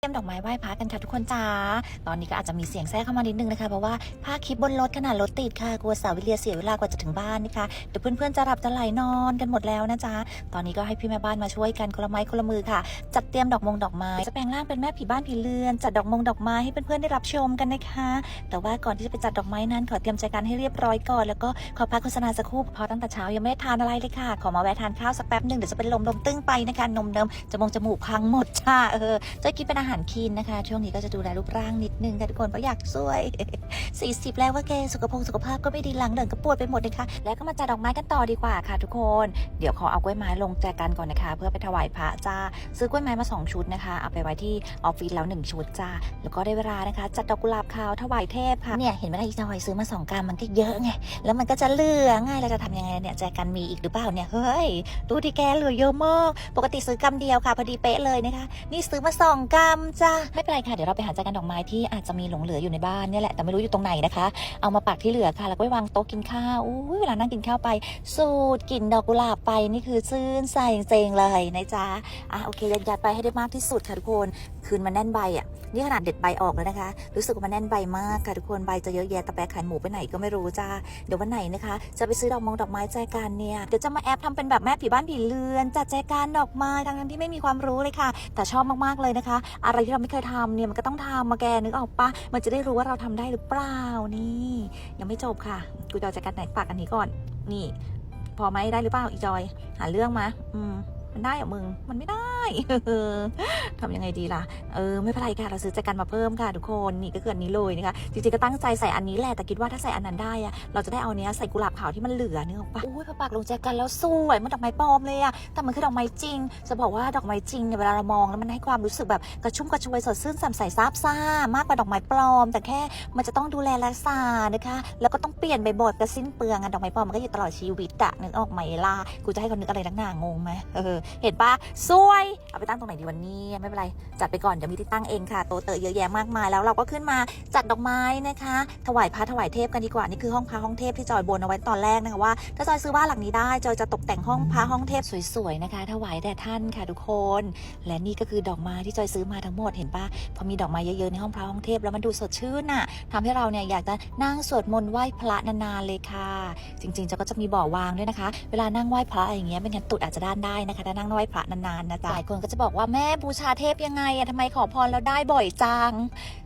เตรียมดอกไม้ไหว้พระกันค่ะทุกคนจ้า ตอนนี้ก็อาจจะมีเสียงแทรกเข้ามานิดนึงนะคะ เพราะว่าภาคคลิปบนรถขนาดรถติดค่ะ กลัวสาววิเลียเสียเวลากว่าจะถึงบ้านนะคะ เดี๋ยวเพื่อนๆจะหลับจะไหลนอนกันหมดแล้วนะจ๊ะ ตอนนี้ก็ให้พี่แม่บ้านมาช่วยกันคนละไม้คนละมือค่ะ จัดเตรียมดอกมงดอกไม้ จะแปลงร่างเป็นแม่ผีบ้านผีเรือน จัดดอกมงดอกไม้ให้เพื่อนๆได้รับชมกันนะคะ แต่ว่าก่อนที่จะไปจัดดอกไม้นั้น ขอเตรียมใจกันให้เรียบร้อยก่อน แล้วก็ขอพักโฆษณาสักครู่เพราะตั้งแต่เช้ายังไม่ได้ทานอะไรเลยค่ะ ขอมาแวะทานข้าวสักแป๊บหนึ่งเดี๋ยวจะเป็นลมลมตึ้งไปนะคะนมเดิมจมูกจมูกพังหมดจ้าเออจะกินเป็นอาหารหารคีนนะคะ ช่วงนี้ก็จะดูแลรูปร่างนิดนึงค่ะทุกคนเพราะอยากสวย 40 แล้วว่าแกสุขภาพสุขภาพก็ไม่ดีหลังเดินก็ปวดไปหมดนะคะแล้วก็มาจัดดอกไม้กันต่อดีกว่าค่ะ ทุกคนเดี๋ยวขอเอากล้วยไม้ลงแจกันก่อนนะคะ เพื่อไปถวายพระจ้า ซื้อกล้วยไม้มา 2 ชุดนะคะ เอาไปไว้ที่ออฟฟิศแล้ว 1 ชุดจ้า แล้วก็ได้เวลานะคะ จัดดอกกุหลาบขาวถวายเทพค่ะเนี่ยเห็นไหมล่ะอีจอยซื้อมา2กรัมมันก็เยอะไงแล้วมันก็จะเหลือง่ายเราจะทำยังไงเนี่ยแจกันมีอีกหรือเปล่าเนี่ยเฮ้ยดูที่แกเหลือเยอะมากปกติซื้อกรัมเดียวค่ะพอดีเป๊ะเลยนะคะนี่ซื้อมาสองกรัมจ้าไม่เป็นไรค่ะ เดี๋ยวเราไปหาจัดการดอกไม้ที่อาจจะมีหลงเหลืออยู่ในบ้านเนี่ยแหละแต่ไม่รู้อยู่ตรงไหนนะคะ เอามาปักที่เหลือค่ะ แล้วก็ไปวางโต๊ะกินข้าวอุ้ยเวลานั่งกินข้าวไป สูดกลิ่นดอกกุหลาบไปนี่คือซื่นใสเจงเลยนะจ๊ะอะโอเคยัดยัดไปให้ได้มากที่สุดค่ะทุกคนคืนมันแน่นใบอะ นี่ขนาดเด็ดใบออกแล้วนะคะ รู้สึกว่ามันแน่นใบมากค่ะทุกคนใบจะเยอะแยะตะแปะขันหมูไปไหนก็ไม่รู้จ้าเดี๋ยววันไหนนะคะ จะไปซื้อดอกมงดอกไม้แจกันเนี่ยเดี๋ยวจะมาแอบทำเป็นแบบแม่ผีบ้านผีเรือนจัดแจกันดอกไม้ทั้งที่ไม่มีความรู้เลยค่ะ แต่ชอบมากๆเลยนะคะ อะไรที่เราไม่เคยทำเนี่ยมันก็ต้องทำมาแกนึกออกปะมันจะได้รู้ว่าเราทำได้หรือเปล่านี่ ยังไม่จบค่ะกูจะเอาแจกันไหนปักอันนี้ก่อน นี่ พอไหมได้หรือเปล่าอีจอย หาเรื่องมา อืมมันได้เหรอมึง มันไม่ได้ ทำยังไงดีล่ะ เออไม่เป็นไรค่ะ เราซื้อแจกันมาเพิ่มค่ะทุกคน นี่ก็คืออันนี้เลยนะคะ จริงๆก็ตั้งใจใส่อันนี้แหละ แต่คิดว่าถ้าใส่อันนั้นได้อะเราจะได้เอาเนี้ยใส่กุหลาบขาวที่มันเหลือเนื้อปะอุ้ยพอปากลงแจกันแล้วสวยมันดอกไม้ปลอมเลยอะแต่มันคือดอกไม้จริง จะบอกว่าดอกไม้จริงเนี่ยเวลาเรามองแล้วมันให้ความรู้สึกแบบกระชุ่มกระชวยสดชื่นแจ่มใสซาบซ่ามากกว่าดอกไม้ปลอม แต่แค่มันจะต้องดูแลรักษานะคะ แล้วก็ต้องเปลี่ยนบ่อยๆกระสิ้นเปลืองอะดอกไม้ปลอมมันก็อยู่ตลอดชีวิตอะนึกออกไหมล่ะกูจะให้คนนึกอะไรนักหนางงไหมเออเห็นปะสวยเอาไปตั้งตรงไหนดีวันนี้ไม่เป็นไร จัดไปก่อน เดี๋ยวมีที่ตั้งเองค่ะ โตเตอเยอะแยะมากมายแล้วเราก็ขึ้นมาจัดดอกไม้นะคะ ถวายพระถวายเทพกันดีกว่า นี่คือห้องพระห้องเทพที่จอยบนเอาไว้ตอนแรกนะคะว่า ถ้าจอยซื้อบ้านหลังนี้ได้จอยจะตกแต่งห้องพระห้องเทพสวยๆนะคะ ถวายแด่ท่านค่ะทุกคน และนี่ก็คือดอกไม้ที่จอยซื้อมาทั้งหมดเห็นปะพอมีดอกไม้เยอะๆในห้องพระห้องเทพแล้วมันดูสดชื่นน่ะทำให้เราเนี่ยอยากจะนั่งสวดมนต์ไหว้พระนานๆเลยค่ะ จริงๆจะก็จะมีบ่อวางด้วยนะคะ เวลานั่งไหว้พระอย่างเงี้ยไม่งั้นตุดอาจจะด้านได้นะคะถ้านั่งไหว้พระนานๆนะจ๊ะหลายคนก็จะบอกว่าแม่บูชาเทพยังไงอะทำไมขอพรแล้วได้บ่อยจัง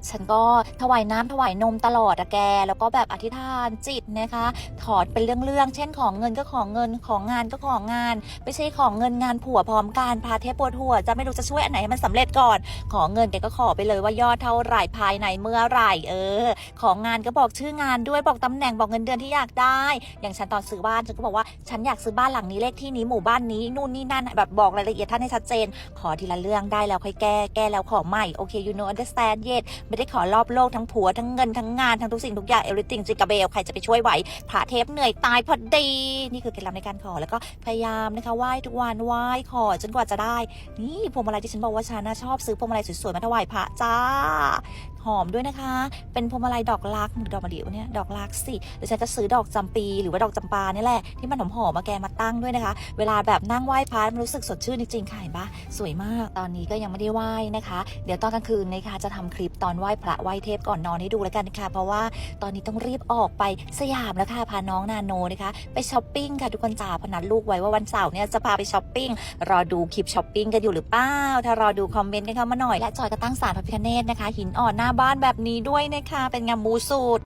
ฉันก็ถวายน้ำถวายนมตลอดอะแก แล้วก็แบบอธิษฐานจิตนะคะ ถอดเป็นเรื่องๆ เช่นของเงินก็ของเงิน ของงานก็ของงาน ไม่ใช่ของเงินงานผัวพร้อมกันพาเทพปวดหัว จะไม่รู้จะช่วยอันไหนให้มันสำเร็จก่อน ของเงินแกก็ขอไปเลยว่ายอดเท่าไหร่ภายในเมื่อไหร่เออ ของงานก็บอกชื่องานด้วยบอกตำแหน่งบอกเงินเดือนที่อยากได้ อย่างฉันตอนซื้อบ้านฉันก็บอกว่าฉันอยากซื้อบ้านหลังนี้เลขที่นี้หมู่บ้านนี้นู่นนี่นั่นแบบบอกรายละเอียดท่านให้ชัดเจน ขอทีละเรื่องได้แล้วค่อยแก้แก้แล้วขอใหม่โอเค you know understand yet ไม่ได้ขอรอบโลกทั้งผัวทั้งเงินทั้งงานทั้งทุกสิ่งทุกอย่าง everything จิกาเบลใครจะไปช่วยไหวพระเทพเหนื่อยตายพอดี นี่คือเคล็ดลับในการขอแล้วก็พยายามนะคะไหว้ทุกวันไหว้ขอจนกว่าจะได้ นี่พวงมาลัยที่ฉันบอกว่าฉันนะชอบซื้อพวงมาลัยสวยๆมาถวายพระจ้าหอมด้วยนะคะ เป็นพวงมาลัยดอกรักหรือดอกมะลิวเนี่ยดอกรักสิเดี๋ยวฉันจะซื้อดอกจำปีหรือว่าดอกจำปาเนี่ยแหละที่มันหอมหอมๆมาแกมาตั้งด้วยนะคะ เวลาแบบนั่งไหว้พระมันรู้สึกสดชื่นจริงๆค่ะเห็นปะสวยมากตอนนี้ก็ยังไม่ได้ไหว้นะคะ เดี๋ยวตอนกลางคืนนะคะจะทำคลิปตอนไหว้พระไหว้เทพก่อนนอนให้ดูแล้วกันนะคะเพราะว่าตอนนี้ต้องรีบออกไปสยามแล้วค่ะพาน้องนาโนนะคะ ไปช้อปปิ้งค่ะทุกคนจ๋าพนัดลูกไว้ว่าวันเสาร์เนี่ยจะพาไปช้อปปิ้งรอดูคลิปช้อปปิ้งกันอยู่หรือเปล่าถ้ารอดูคอมเมนต์กันเข้ามาหน่อยและจอยก็ตั้งศาลพระพิฆเนศนะคะหินอ่อนหน้าบ้านแบบนี้ด้วยนะคะ เป็นงามมูสูตร